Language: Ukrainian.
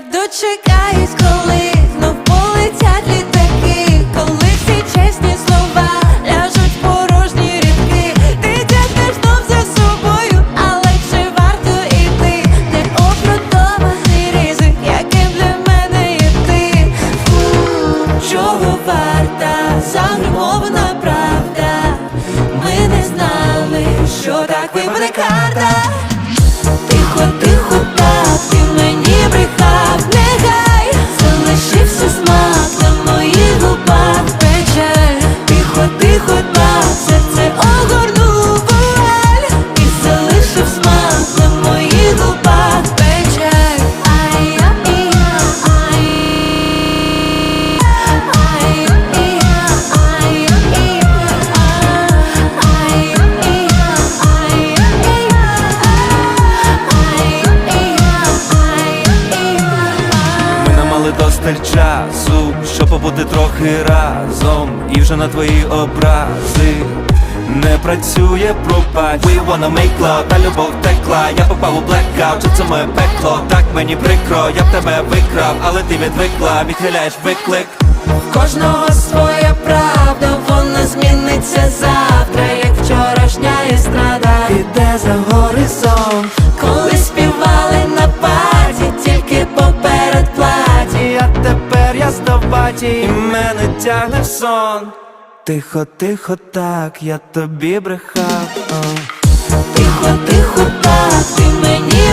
дочекаюсь, коли знов полетять літаки, коли всі чесні слова ляжуть порожні рідки. Ти тягнеш знов за собою, але чи варто іти? Необґрунтований ризик, яким для мене є ти. М, Чого варта загримована правда? Не часу, щоб побути трохи разом, і вже на твої образи не працює пропасть. We wanna make love, та любов текла, я попав у blackout, чи це моє пекло, так мені прикро, я б тебе викрав, але ти відвикла, відхиляєш виклик. Кожного своя правда, вона зміниться завтра, хаті і мене тягне сон. Тихо, тихо, так, я тобі брехав. Тихо, тихо, так, ти мені.